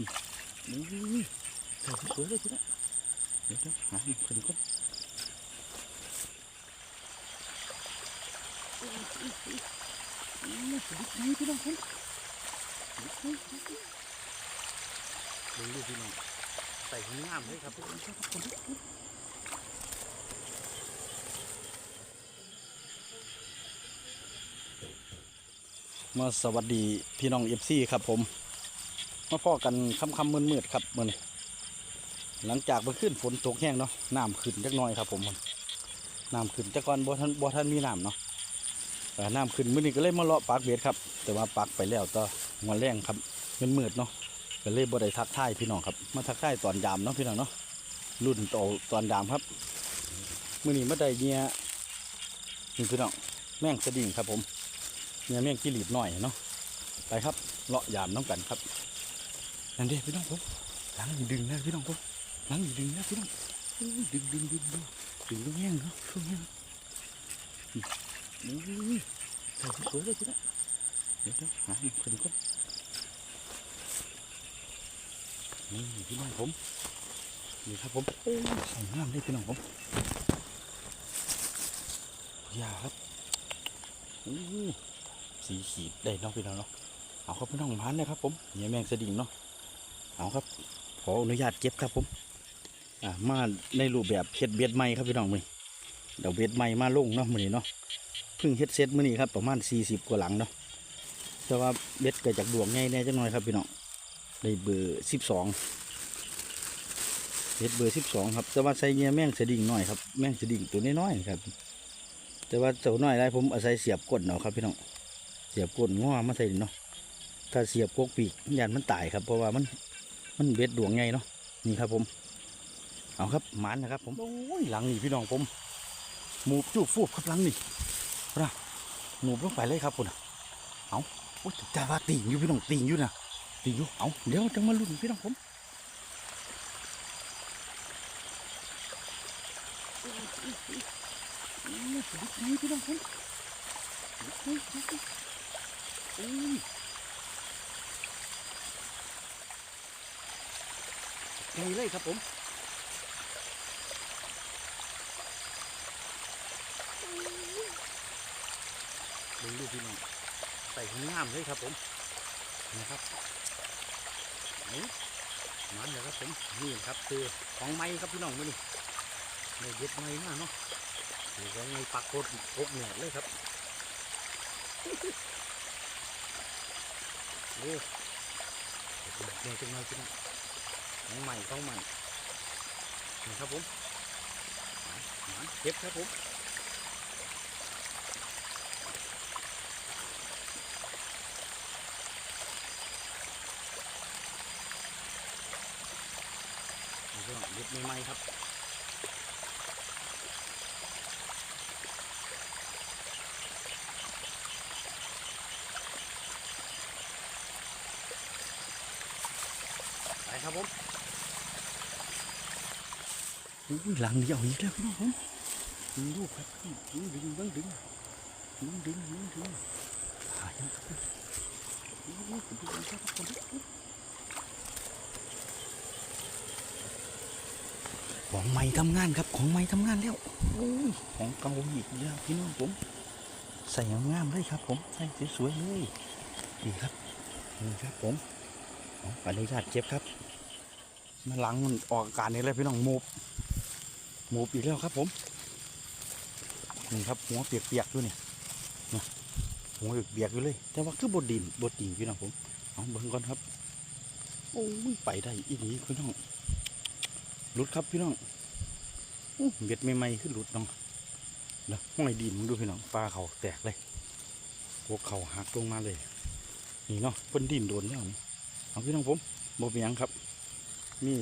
นี่ใส่สวยเลยทีละเดี๋ยวเดี๋ยวหาคนก่อนนี่สวยนี่พี่น้องคนดูดูพี่น้องใส่งามเลยครับทุกคนมาสวัสดีพี่น้องเอฟซีครับผม มาพ่อกันค่ำๆมืดๆครับมือนี้หลังจากเมื่อคืนฝนตกแห้งเนาะน้ำขึ้นจักน่อยครับ ผมน้ำขึ้นแต่ก่อนบ่ทันบ่ทันมีน้ำเนาะน้ำขึ้นมือนี้ก็เลยมาเลาะปากเบ็ดครับ แต่ว่าปากไปแล้วต่อหัวแรงครับมืดๆเนาะก็เลยบ่ได้ทักทายพี่น้องครับ มาทักทายตอนยามเนาะพี่น้องเนาะรุ่นโตตอนยามครับมื่อนี้มาได้เงียนี่พี่น้องแม่งสะดิ่งครับผมเงียแม่งกิริบหน่อยเนาะไปครับเลาะยามน้องกันครับ นั่นเด้พี่น้องผมหลังดึงนะพี่น้องผมหลังดึงนะพี่น้องดึงดึงดึงดึงดึงตรงแง่งเนาะตรงแง่งนี่ใส่สวยเลยพี่น้องเดี๋ยวหาคนก่อนนี่พี่น้องผมนี่ครับผมโอ้ยใส่งามเลยพี่น้องผมอย่าครับอู้สีขีดได้เนาะพี่น้องเนาะเอาครับพี่น้องมันเลยครับผมเนี่ยแมงสะดิ่งเนาะ เอาครับ ขออนุญาตเก็บครับผมอ่ามาในรูปแบบเฮ็ดเบ็ดใหม่ครับพี่น้องมือเดี๋ยวเบ็ดใหม่มาลงเนาะมือนี้เนาะเพิ่งเฮ็ดเซตมือนี้ครับประมาณ40กว่าหลังเนาะแต่ว่าเบ็ดเกิดจากดวงใหญ่แน่จังหน่อยครับพี่น้องได้เบอร์12เบ็ดเบอร์12ครับ แต่ว่าใส่เงี้ยแม่งสะดิ่งหน่อยครับแม่งสะดิ่งตัวน้อยๆครับ แต่ว่าเจ้าน้อยได้ผมอาศัยเสียบก้นเนาะครับพี่น้องเสียบก้นง้อมาใส่เนาะถ้าเสียบกกปีกยันมันตายครับเพราะว่ามัน มันเบ็ดดวงไงเนาะนี่ครับผม เอาครับหมันนะครับ ผมโอ้ยหลังนี่พี่น้องผมหมูจูบฟูบครับหลังนี่นะหมูลงไปเลยครับคุณเอาโอ้ยแต่ว่าติ่งอยู่พี่น้องติ่งอยู่นะติ่งอยู่เอาเดี๋ยวจะมาลุ้นพี่น้องผมนี่พี่น้องผมโอ้ย โอ้ยนี่เลยครับผมดูดูพี่น้องใส่งามเลยครับผมนะครับนี่มันเลยครับผมนี่ครับคือของไม้ครับพี่น้องมานี่ในเด็ดไม้มากเนาะคือของไม้ปักโคตรโคตรเหนียดเลยครับโอ้เนี่ยจังเลยพี่น้อง ของใหม่ของใหม่นี่ครับผมเก็บครับผมเก็บใหม่ๆครับไปครับผม หลังเดียวอีกแล้วพี่น้องดึงลูกครับดึงดึงดึงดึงดึงดึงดึงดึงหายแล้วครับอุ้ยดึงดึงครับคนของใหม่ทำงานครับของใหม่ทำงานแล้วอของเก่าอีกแล้วพี่น้องผม ใส่งามเลยครับผมใส่สวยๆเลยดีครับนี่ครับผมเออนุญาตเก็บครับมาหลังมันออกอาการนี่เลยพี่น้องมูบ หมูปีกแล้วครับผมนี่ครับหัวเปียกๆด้วยเนี่ยนะหัวเปียกๆอยู่เลย แต่ว่าคือบดดินบดดินพี่น้องผมเอาเบิ่งก่อนครับโอ้ยไปได้อีนี้พี่น้องหลุดครับพี่น้องเบ็ดใหม่ๆขึ้นหลุดน้องเนาะห้อยดินมึงดูพี่น้องปลาเขาแตกเลยหัวเขาหักลงมาเลย นี่เนาะเพิ่นดินโดนแล้วนี่เอาพี่น้องผมบ่เป็นหยังครับมี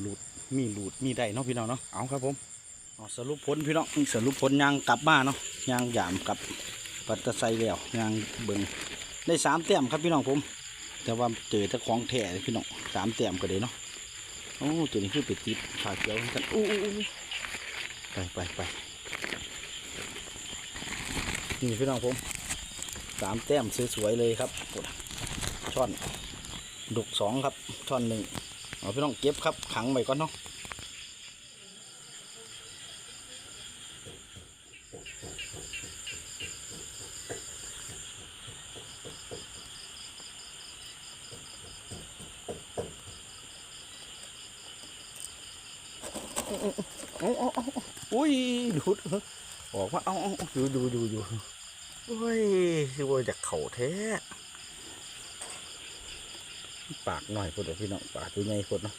หลุด มีหลุดมีได้เนาะพี่น้องเนาะเอาครับผมเอาสรุปผลพี่น้องสรุปผลยางกลับมาเนาะยางหยามกลับปัตตะไซแล้วยางเบิงได้สามแต้มครับพี่น้องผม แต่ว่าเจอแต่ของแท้เลยพี่น้องสามแต้มก็ได้เนาะโอ้ตัวนี้คือเป็ดติดขาเขียวกันอู้อู้อู้ไปไปไปนี่พี่น้องผมสามแต้มสวยๆเลยครับช่อนดุกสองครับท่อนหนึ่ง เอาพี่น้องเก็บครับขังไว้ก่อนเนาะเอาเอาเอาเอาอุ้ยหลุดออกมาเอาเอาเอาดูดูดูดูโอ้ยคือว่าจากเข่าแท้ ปากหน่อยพอดพี่น้องปากตัวใหญ่พอดเนาะ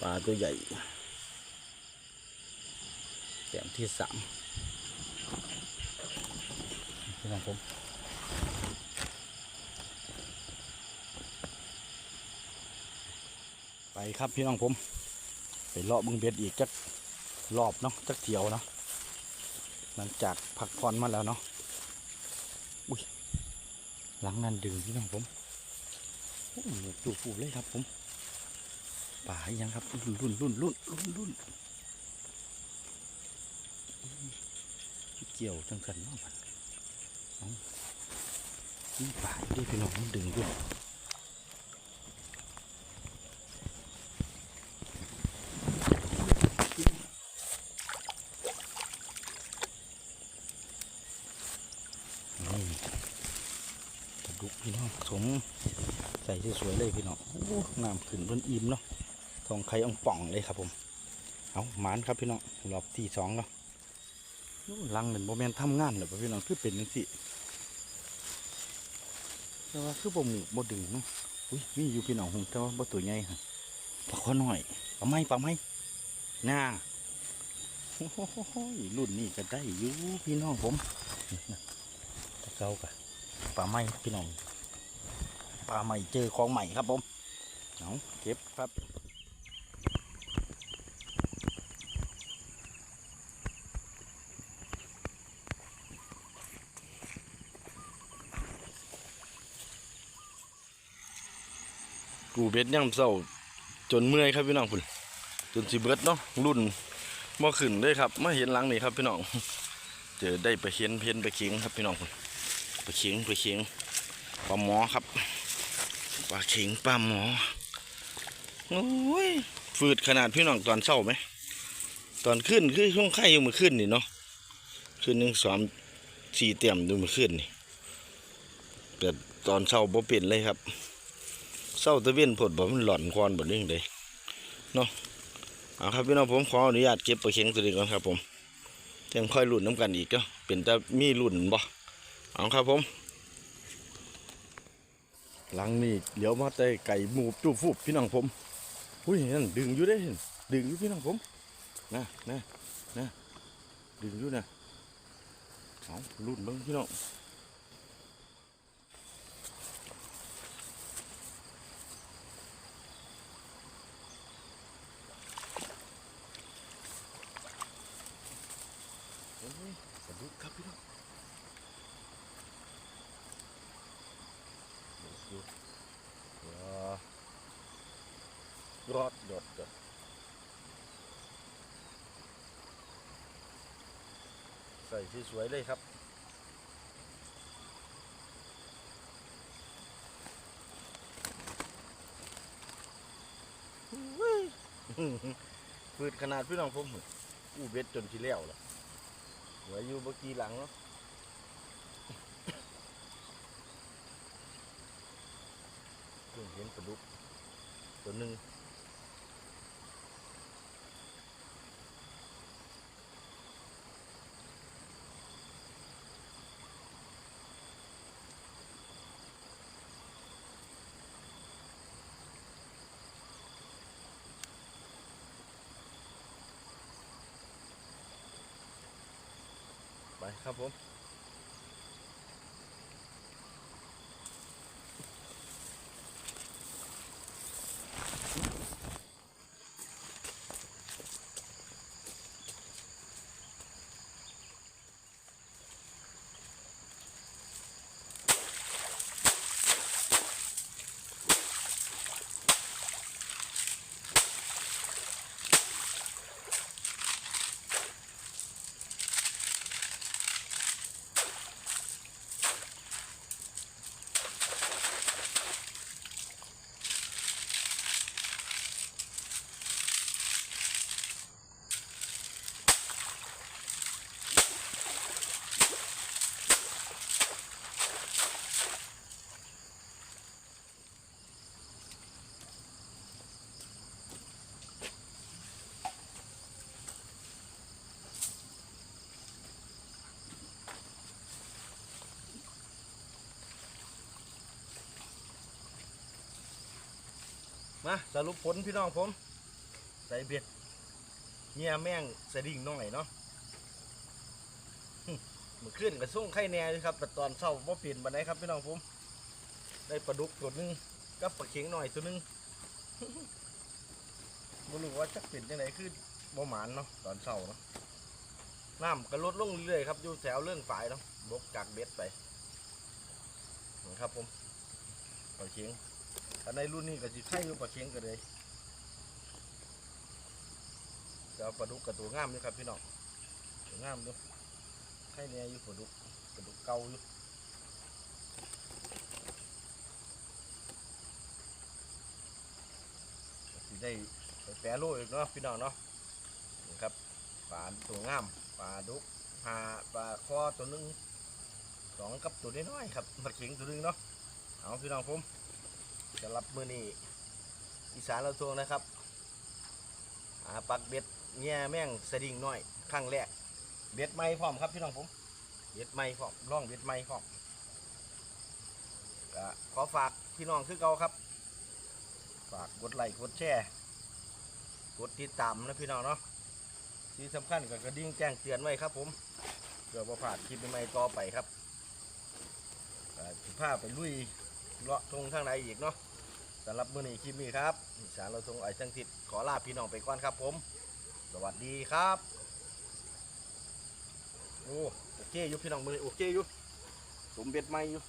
ปลาตัวใหญ่แต้มที่สามพี่น้องผมไปครับพี่น้องผม ไปเลาะบึงเบ็ดอีกจักรอบเนาะจักเที่ยวเนาะหลังจากพักผ่อนมาแล้วเนาะ หลังนั้นดึงพี่น้องผมตูฟูเลยครับผมป่าอีหยังครับรุ่นรุ่นรุ่นรุ่นรุ่นรุ่นเกี่ยวจังกันเนาะมันนี่ป่าอยู่ดิพี่น้องดึงด้วยนี่ ปลาดุกพี่น้อง สมใส่สวยๆเลยพี่น้องโอ้น้ำขึ้นบนอิ่มเนาะทองไข่อ่องป่องเลยครับผม เอาหมานครับพี่น้องรอบที่สองเนาะลังเหมือนโมเมนทำงานเลยพี่น้องคือเป็นจังสิแต่ว่าคือบ่หมูบ่ดึงเนาะอุ้ยมีอยู่พี่น้องผมแต่ว่าบ่ตัวใหญ่ฮะปลาข้อน้อยปลาไม้ปลาไม้น่าโอ้โหรุ่นนี้ก็ได้อยู่พี่น้องผมตะเกากะปลาไหมพี่น้อง ปลาไหม่เจอของใหม่ครับผมเอาเก็บครับกูเบ็ดย่ำเศร้าจนเมื่อยครับพี่น้องพุ่นจนสิเบิดเนาะรุ่นบ่ขึ้นเลยครับมาเห็นหลังนี่ครับพี่น้องเจอได้ไปเห็นเพี้ยนไปเคียงครับพี่น้องพุ่นไปเคียงไปเคียงปลาหมอครับ ปลาเคียงปลาหมอโอ้ยฝืดขนาดพี่น้องตอนเช้าไหม ตอนขึ้นคือช่วงไข่ยังมือขึ้นนี่เนาะขึ้นหนึ่งสามสี่เตี่ยมดูมือขึ้นนี่แต่ตอนเช้าบ่เป็นเลยครับเศร้าตะเวนผดบ่มันหล่อนควันบ่เรื่องใดเนาะเอาครับพี่น้องผมขออนุญาตเก็บปลาเข็งตัวนี้ก่อนครับผมยังค่อยหลุดน้ำกันอีกก็เป็นแต่มีหลุ่นบ่เอาครับผม หลังนี่เดี๋ยวมาแต่ไก่หมูจูฟูบพี่น้องผมอุ้ยนั่นดึงอยู่ได้เห็นดึงอยู่พี่น้องผมนะนะนะดึงอยู่นะเอารุ่นบิ้งพี่น้องสะดุดครับพี่น้อง รอดยอดยอดใส่สวยเลยครับฟืดขนาดพี่น้องผมอู้เบ็ดจนที่แล้วล่ะเหลืออยู่เมื่อกี้หลังเนาะเพิ่งเห็นปลาดุกตัวหนึ่ง ครับผม มาสรุปผลพี่น้องผม ใส่เบ็ดเงียแม่งสะดิ่งน้องไหนเนาะเมื่อคืนกับส่งไข่แน่เลยครับแต่ตอนเช้าบ่เปลี่ยนบันไดครับพี่น้องผม ได้ปลาดุกตัวนึงกับปลาเข็งหน่อยตัวนึงบ่รู้ว่าจะเป็นยังไงคือบ่หมานเนาะตอนเช้าเนาะน้ำก็ลดลงเรื่อยๆครับอยู่แถวเรื่องฝายเนาะบกจากเบ็ดไปนะครับผมปลาเข็ง ถ้าในรุ่นนี้ก็สิไข่อยู่ปลาเข็งก็เลยจะเอาปลาดุกกับตัวงามนี่ครับพี่น้องตัวงามดูไข่เนี่ยอยู่ปลาดุกปลาดุกเก่าอยู่สิได้แปรรูปอีกเนาะพี่น้องเนาะนี่ครับปลาตัวงามปลาดุกหาปลาคอตัวหนึงสองกับตัวน้อยๆครับปลาเข็งตัวหนึงเนาะเอาพี่น้องผม จะรับมือนี้อีสานเราทวงนะครับหาปักเบ็ดแง่แม่งสดิ่งน้อยครั้งแรก เบ็ดไม้พร้อมครับพี่น้องผม เบ็ดไม้พร้อมร่องเบ็ดไม้พร้อมก็ขอฝากพี่น้องคือเก่าครับ ฝากกดไลค์กดแชร์กดติดตามนะพี่น้องเนาะที่สำคัญก็กระดิ่งแจ้งเตือนไว้ครับ ผมเพื่อประพลาดคลิปใหม่ต่อไปครับก็สิพาไปลุยเลาะทงทางใดอีกเนาะ สำหรับมื้อนี้คลิปนี้ครับอีสารเราทงไอ้ช่างทิศขอลาพี่น้องไปก่อนครับผม สวัสดีครับโอ้โอเคอยู่พี่น้องมือนี้โอเคอยู่สมเบ็ดไม่อยู่